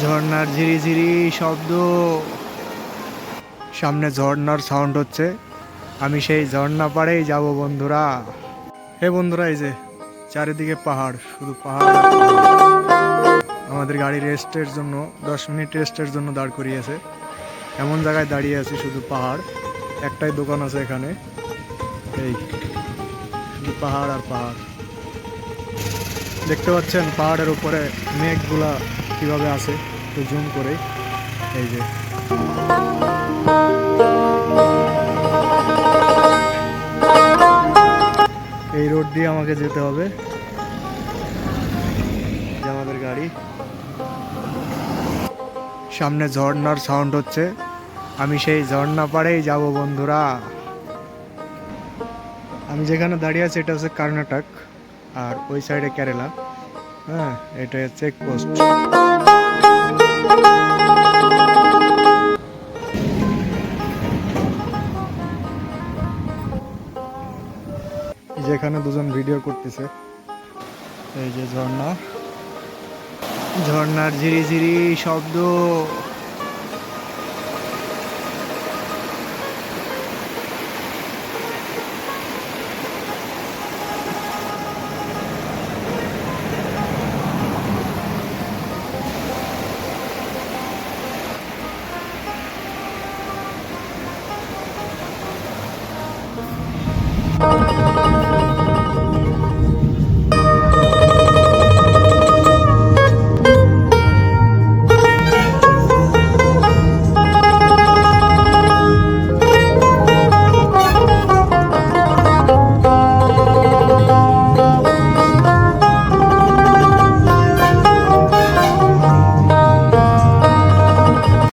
ঝর্ণার ঝিরি ঝিরি শব্দ। সামনে ঝর্ণার সাউন্ড হচ্ছে। আমি সেই ঝর্ণা পাড়েই যাব বন্ধুরা। হে বন্ধুরা, এই যে চারিদিকে পাহাড়, শুধু পাহাড়। আমাদের গাড়ি রেস্টের জন্য, দশ মিনিট রেস্টের জন্য দাঁড় করিয়েছে। এমন জায়গায় দাঁড়িয়ে আছে, শুধু পাহাড়। একটাই দোকান আছে এখানে। এই শুধু পাহাড় আর পাহাড়। দেখতে পাচ্ছেন পাহাড়ের উপরে মেঘগুলা কীভাবে আছে, একটু জুম করে এই যে। এই রোড দিয়ে আমাকে যেতে হবে। আমাদের গাড়ি। সামনে ঝর্ণার সাউন্ড হচ্ছে। আমি সেই ঝর্ণা পাড়েই যাব, বন্ধুরা। আমি যেখানে দাঁড়িয়ে আছি, এটা হচ্ছে কর্ণাটক আর ওই সাইডে কেরালা। হ্যাঁ এটা চেকপোস্ট যেখানে দুজন ভিডিও করতেছে। এই যে ঝর্ণা। ঝর্ণার ঝিরি ঝিরি শব্দ।